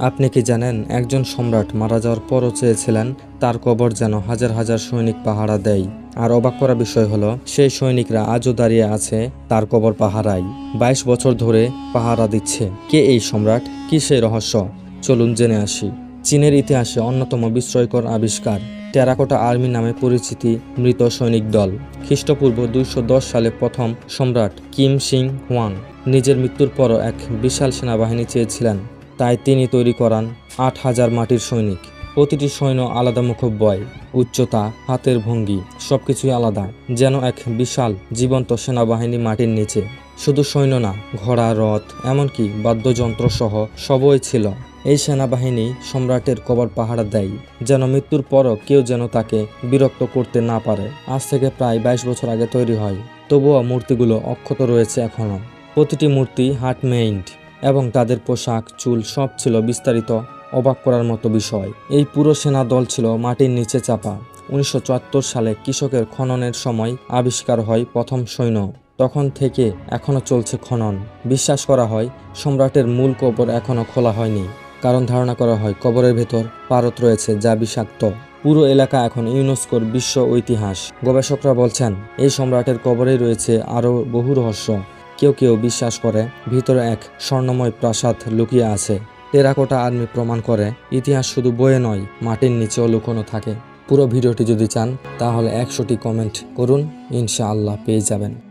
আপনি কি জানেন, একজন সম্রাট মারা যাওয়ার পরও চেয়েছিলেন, তার কবর যেন হাজার হাজার সৈনিক পাহারা দেয়। আর অবাক করা বিষয় হলো, সেই সৈনিকরা আজও দাঁড়িয়ে আছে তার কবর পাহারায়। বাইশ বছর ধরে পাহারা দিচ্ছে। কে এই সম্রাট? কি সেই রহস্য? চলুন জেনে আসি। চীনের ইতিহাসে অন্যতম বিস্ময়কর আবিষ্কার, টেরাকোটা আর্মি নামে পরিচিতি মৃত সৈনিক দল। খ্রিস্টপূর্ব দুইশো দশ সালে প্রথম সম্রাট কিম সিং হোয়াং নিজের মৃত্যুর পরও এক বিশাল সেনাবাহিনী চেয়েছিলেন। তাই তিনি তৈরি করান আট হাজার মাটির সৈনিক। প্রতিটি সৈন্য আলাদা মুখব্বয় উচ্চতা, হাতের ভঙ্গি, সবকিছুই আলাদা, যেন এক বিশাল, জীবন্ত সেনাবাহিনী মাটির নিচে। শুধু সৈন্য না, ঘোড়া, রথ, এমনকি বাদ্যযন্ত্র সহ সবই ছিল। এই সেনাবাহিনী সম্রাটের কবর পাহারা দেয়, যেন মৃত্যুর পরও কেউ যেন তাকে বিরক্ত করতে না পারে। আজ থেকে প্রায় বাইশ বছর আগে তৈরি হয়, তবুও মূর্তিগুলো অক্ষত রয়েছে এখনও প্রতিটি মূর্তি হাট মেইন্ড এবং তাদের পোশাক, চুল সব ছিল বিস্তারিত, অবাক করার মতো বিষয়। এই পুরো সেনা দল ছিল মাটির নিচে চাপা। উনিশশো চুয়াত্তর সালে কৃষকের খননের সময় আবিষ্কার হয় প্রথম সৈন্য। তখন থেকে এখনও চলছে খনন। বিশ্বাস করা হয়, সম্রাটের মূল কবর এখনও খোলা হয়নি। কারণ ধারণা করা হয়, কবরের ভেতর পারত রয়েছে যা বিষাক্ত। পুরো এলাকা এখন ইউনেস্কোর বিশ্ব ঐতিহাস। গবেষকরা বলছেন, এই সম্রাটের কবরেই রয়েছে আরও বহু রহস্য। কেউ কেউ বিশ্বাস করে, ভিতরে এক স্বর্ণময় প্রাসাদ লুকিয়ে আছে। টেরাকোটা আর্মি প্রমাণ করে, ইতিহাস শুধু বয়ে নয়, মাটির নিচেও লুকোনো থাকে। পুরো ভিডিওটি যদি চান, তাহলে একশোটি কমেন্ট করুন, ইনশাআল্লাহ পেয়ে যাবেন।